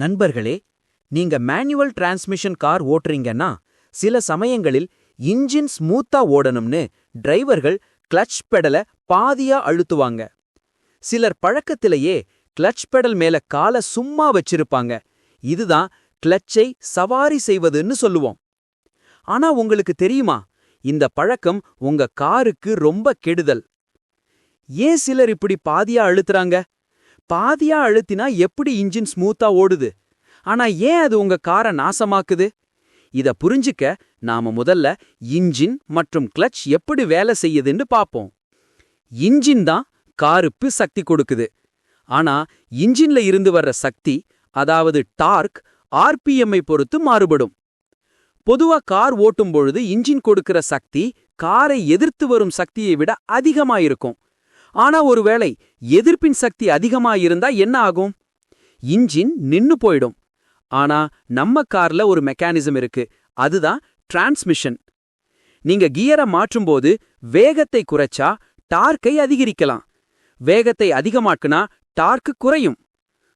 நண்பர்களே நீங்க manual transmission car ஓட்டுறீங்கன்னா சில சமயங்களில் இன்ஜின் ஸ்மூத்தா ஓடணும்னு டிரைவர்கள் கிளட்ச் பெடல பாதியா அழுத்துவாங்க. சிலர் பழக்கத்திலேயே கிளட்ச் பெடல் மேல கால சும்மா வச்சிருப்பாங்க. இதுதான் கிளட்சை சவாரி செய்வதுன்னு சொல்லுவோம். ஆனா உங்களுக்கு தெரியுமா இந்த பழக்கம் உங்க காருக்கு ரொம்ப கெடுதல். ஏன் சிலர் இப்படி பாதியா அழுத்துறாங்க? பாதியா அழுத்தினா எப்படி இன்ஜின் ஸ்மூத்தா ஓடுது? ஆனா ஏன் அது உங்க காரை நாசமாக்குது? இத புரிஞ்சுக்க நாம முதல்ல இன்ஜின் மற்றும் கிளச் எப்படி வேலை செய்யுதுன்னு பாப்போம். இன்ஜின் தான் காருப்பு சக்தி கொடுக்குது. ஆனா இன்ஜின்ல இருந்து வர்ற சக்தி அதாவது டார்க் ஆர்பிஎம்ஐ பொறுத்து மாறுபடும். பொதுவா கார் ஓட்டும் பொழுது இன்ஜின் கொடுக்கிற சக்தி காரை எதிர்த்து வரும் சக்தியை விட அதிகமா இருக்கும் ஆனா ஒருவேளை எதிர்ப்பின் சக்தி அதிகமா இருந்தா என்ன ஆகும்? இன்ஜின் நின்னு போயிடும். ஆனா நம்ம கார்ல ஒரு மெக்கானிசம் இருக்கு. அதுதான் டிரான்ஸ்மிஷன். நீங்க கியரை மாற்றும்போது வேகத்தை குறைச்சா டார்க்கை அதிகரிக்கலாம். வேகத்தை அதிகமாக்குனா டார்க்கு குறையும்.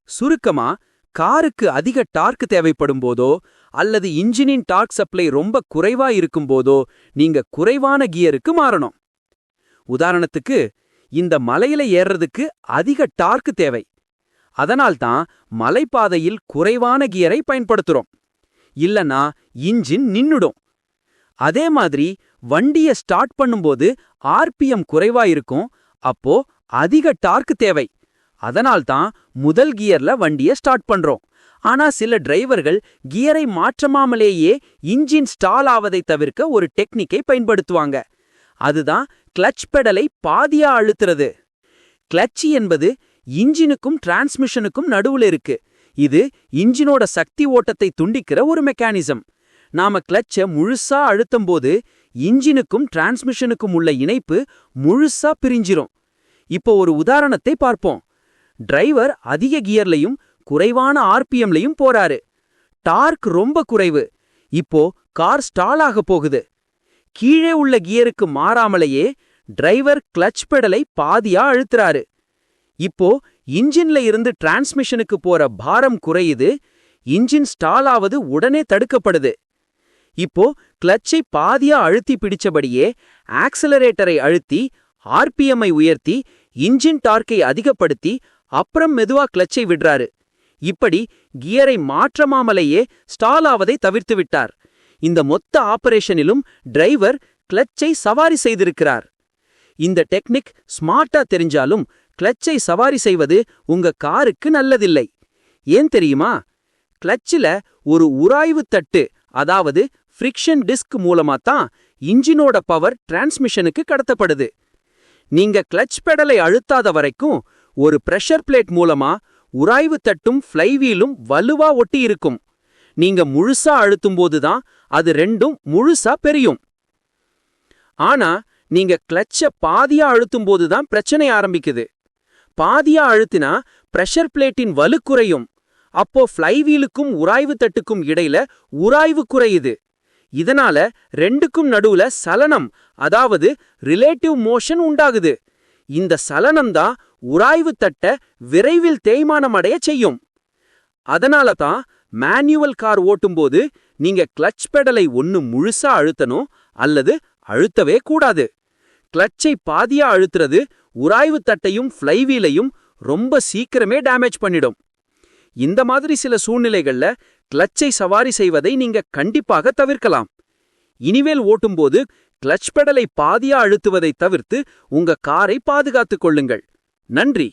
சுருக்கமா காருக்கு அதிக டார்க் தேவைப்படும் போதோ அல்லது இன்ஜினின் டார்க் சப்ளை ரொம்ப குறைவா இருக்கும் போதோ நீங்க குறைவான கியருக்கு மாறணும். உதாரணத்துக்கு இந்த மலையில ஏறுறதுக்கு அதிக டார்க் தேவை. அதனால்தான் மலைப்பாதையில் குறைவான கியரை பயன்படுத்துறோம். இல்லனா இன்ஜின் நின்னுடும். அதே மாதிரி வண்டிய ஸ்டார்ட் பண்ணும்போது ஆர்பிஎம் குறைவா இருக்கும். அப்போ அதிக டார்க் தேவை. அதனால்தான் முதல் கியர்ல வண்டிய ஸ்டார்ட் பண்றோம். ஆனா சில டிரைவர்கள் கியரை மாற்றமாமலேயே இன்ஜின் ஸ்டால் ஆவதை தவிர்க்க ஒரு டெக்னிக்கை பயன்படுத்துவாங்க. அதுதான் கிளச் பெடலை பாதியா அழுத்துறது. கிளட்சி என்பது இன்ஜினுக்கும் டிரான்ஸ்மிஷனுக்கும் நடுவுல இருக்கு. இது இன்ஜினோட சக்தி ஓட்டத்தை துண்டிக்கிற ஒரு மெக்கானிசம். நாம கிளட்ச முழுசா அழுத்தும் போது இன்ஜினுக்கும் டிரான்ஸ்மிஷனுக்கும் உள்ள இணைப்பு முழுசா பிரிஞ்சிரும். இப்போ ஒரு உதாரணத்தை பார்ப்போம். டிரைவர் அதிக கியர்லையும் குறைவான ஆர்பிஎம்லையும் போறாரு. டார்க் ரொம்ப குறைவு. இப்போ கார் ஸ்டால் ஆக போகுது. கீழே உள்ள கியருக்கு மாறாமலேயே டிரைவர் கிளச் பெடலை பாதியா அழுத்துறாரு. இப்போ இன்ஜின்ல இருந்து டிரான்ஸ்மிஷனுக்கு போற பாரம் குறையுது இன்ஜின் ஸ்டால் ஆவது உடனே தடுக்கப்படுது. இப்போ கிளச்சை பாதியா அழுத்தி பிடிச்சபடியே ஆக்சலரேட்டரை அழுத்தி ஆர்பிஎம்ஐ உயர்த்தி இன்ஜின் டார்க்கை அதிகப்படுத்தி அப்புறம் மெதுவா கிளச்சை விடுறாரு. இப்படி கியரை மாற்றமாமலேயே ஸ்டால் ஆவதை தவிர்த்து விட்டார். இந்த மொத்த ஆபரேஷனிலும் டிரைவர் கிளச்சை சவாரி செய்திருக்கிறார். இந்த டெக்னிக் ஸ்மார்ட்டா தெரிஞ்சாலும் கிளச்சை சவாரி செய்வது உங்க காருக்கு நல்லதில்லை. ஏன் தெரியுமா? கிளச்சில் ஒரு உராய்வு தட்டு அதாவது ஃப்ரிக்ஷன் டிஸ்க் மூலமா தான் இன்ஜினோட பவர் டிரான்ஸ்மிஷனுக்கு கடத்தப்படுது. நீங்க கிளச் பெடலை அழுத்தாத வரைக்கும் ஒரு பிரஷர் பிளேட் மூலமா உராய்வு தட்டும் ஃப்ளைவீலும் வலுவா ஒட்டி இருக்கும். நீங்க முழுசா அழுத்தும் தான் அது ரெண்டும் முழுசா பெரியும். ஆனா நீங்க கிளச்ச பாதியா அழுத்தும் தான் பிரச்சனை ஆரம்பிக்குது. பாதியா அழுத்தினா பிரஷர் பிளேட்டின் வலு குறையும். அப்போ ஃப்ளைவீலுக்கும் உராய்வு தட்டுக்கும் இடையில உராய்வு குறையுது. இதனால ரெண்டுக்கும் நடுவுல சலனம் அதாவது ரிலேட்டிவ் மோஷன் உண்டாகுது. இந்த சலனம் தான் உராய்வு தட்ட விரைவில் தேய்மானம் அடைய செய்யும். அதனால தான் மேனுவல் கார் ஓட்டும்போது நீங்க கிளச் பெடலை ஒன்னு முழுசா அழுத்தணும் அல்லது அழுத்தவே கூடாது. கிளச்சை பாதியா அழுத்துறது உராய்வு தட்டையும் ஃப்ளைவீலையும் ரொம்ப சீக்கிரமே டேமேஜ் பண்ணிடும். இந்த மாதிரி சில சூழ்நிலைகள்ல கிளச்சை சவாரி செய்வதை நீங்க கண்டிப்பாக தவிர்க்கலாம். இனிமேல் ஓட்டும்போது கிளச் பெடலை பாதியா அழுத்துவதை தவிர்த்து உங்க காரை பாதுகாத்துக் கொள்ளுங்கள். நன்றி!